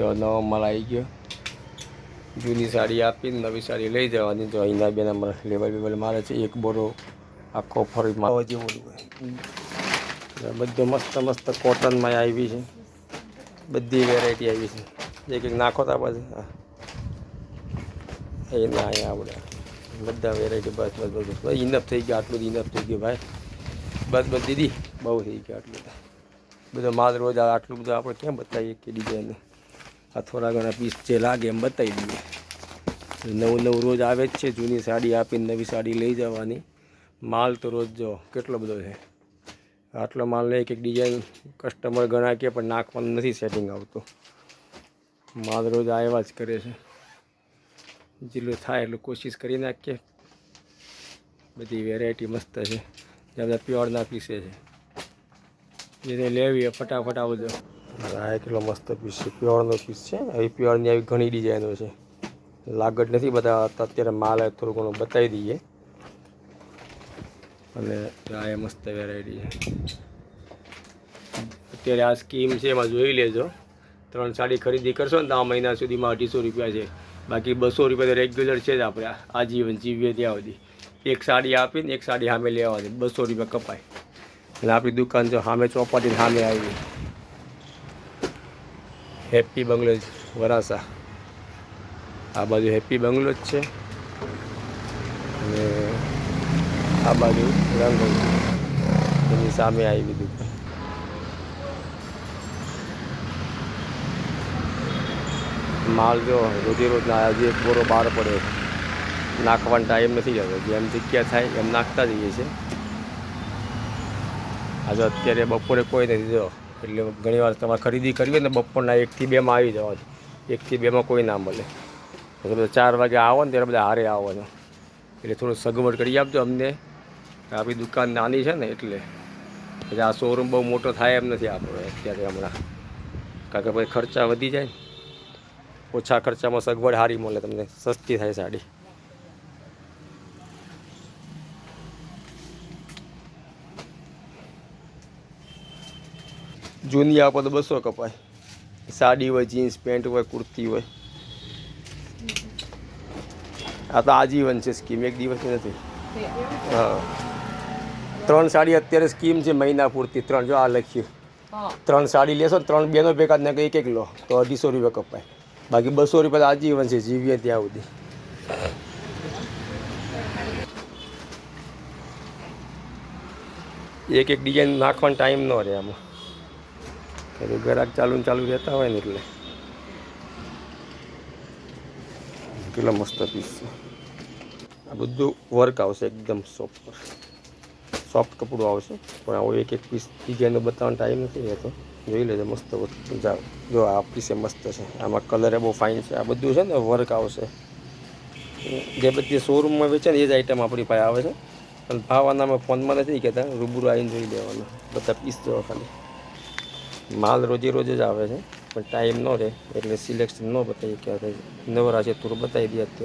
જો નવો માલ આવી ગયો. જૂની સાડી આપીને નવી સાડી લઈ જવાની. જો અહીંના બે નંબર લેવલ બેવલ મારે છે. એક બોરો આખો ફરી માવા જેવો બધું મસ્ત મસ્ત કોટનમાં આવી છે. બધી વેરાયટી આવી છે. એક એક નાખો તા પછી એ ના અહીંયા આપણે બધા વેરાયટી બસ બસ બસ બસ. ઇનફ થઈ ગયું. આટલું ઇનફ થઈ ગયું ભાઈ. બસ બસ દીદી. બહુ થઈ ગયો આટલું. તો બધો માલ રોજ આટલું બધું આપણે કેમ બતાવીએ કે ડિઝાઇન આ થોડા ઘણા પીસ જે લાગે એમ બતાવી દઈએ. નવું નવું રોજ આવે જ છે, જૂની સાડી આપીને નવી સાડી લઈ જવાની. માલ તો રોજ જો કેટલો બધો છે. આટલો માલ લઈ કે ડિઝાઇન કસ્ટમર ઘણા કે પણ નાખવાનું નથી સેટિંગ આવતું. માલ રોજ આવ્યા જ કરે છે. જેટલું થાય એટલું કોશિશ કરી નાખીએ. બધી વેરાયટી મસ્ત છે. જે બધા પ્યોરના પીસે છે. જેને લેવી એ ફટાફટ આવજો. આ કેટલો મસ્ત પીસ છે પ્યોરનો પીસ છે. આવી પ્યોરની આવી ઘણી ડિઝાઇનો છે. લાગટ નથી બતાવતા અત્યારે માલ થોડું ઘણું બતાવી દઈએ. અને આ એ મસ્ત વેરાયટી છે. અત્યારે આ સ્કીમ છે, એમાં જોઈ લેજો. ત્રણ સાડી ખરીદી કરશો ને તો આ મહિના સુધીમાં અઢીસો રૂપિયા છે. બાકી બસો રૂપિયા તો રેગ્યુલર છે જ આપણે. આજીવન જીવીએ ત્યાં સુધી. એક સાડી આપીને એક સાડી સામે લેવાની બસો રૂપિયા કપાય. અને આપણી દુકાન જો સામે ચોપાટી સામે આવી હેપી બંગલો વરાસા આ બાજુ હેપી બંગલો જ છે. અને આ બાજુ રંગ એની સામે આવી દીધું માલ જો રોજે રોજના હજી એક બોરો બહાર પડ્યો નાખવાનો ટાઈમ નથી જતો. જેમ જગ્યા થાય એમ નાખતા જઈએ છે આજે અત્યારે બપોરે કોઈ નથી જો એટલે ઘણી વાર તમારે ખરીદી કરવી હોય ને બપોરના એકથી બેમાં આવી જવાનું. એકથી બેમાં કોઈ ના મળે. તો ચાર વાગે આવો ને ત્યારે બધા હારે આવવાનો. એટલે થોડું સગવડ કરી આપજો અમને. આપણી દુકાન નાની છે ને એટલે. એટલે આ શોરૂમ બહુ મોટો થાય એમ નથી આપણો અત્યારે હમણાં. કારણ કે પછી ખર્ચા વધી જાય ઓછા ખર્ચામાં સગવડ સારી મળે તમને. સસ્તી થાય સાડી. જૂની આપો તો બસો કપાય. સાડી હોય જીન્સ પેન્ટ હોય કુર્તી હોય. આ તો આજીવન છે સ્કીમ એક દિવસની નથી. હા. ત્રણ સાડી અત્યારે સ્કીમ છે મહિના પૂરતી ત્રણ જો આ લખ્યું. ત્રણ સાડી લેશો ને ત્રણ બેનો ભેગા ને એક એક લો તો અઢીસો રૂપિયા કપાય. બાકી બસો રૂપિયા તો આજીવન છે જીવીએ ત્યાં સુધી. એક એક ડિઝાઇન નાખવાનો ટાઈમ ન રહે આમાં. એટલે ગ્રાહક ચાલુ ચાલુ રહેતા હોય ને એટલે. કેટલો મસ્ત પીસ છે. આ બધું વર્ક આવશે એકદમ સોફ્ટ સોફ્ટ કપડું આવશે, પણ આવો એક એક પીસ ડિઝાઇનનો બતાવવાનો ટાઈમ નથી રહેતો. જોઈ લેજો, મસ્ત વસ્તુ જાઓ જો આ પીસે મસ્ત છે. આમાં કલર બહુ ફાઇન છે. આ બધું છે ને વર્ક આવશે. જે બધી શોરૂમમાં વેચે ને એ જ આઈટમ આપણી પાસે આવે છે. પણ ભાવ અમે ફોનમાં નથી કહેતા રૂબરૂ આવીને જોઈ લેવાનું. બધા પીસ જોવા ખાલી. માલ રોજે રોજ જ આવે છે, પણ ટાઈમ ન રહે, એટલે સિલેક્શન ન બતાવી ક્યાં નવરા છે થોડું બતાવી દે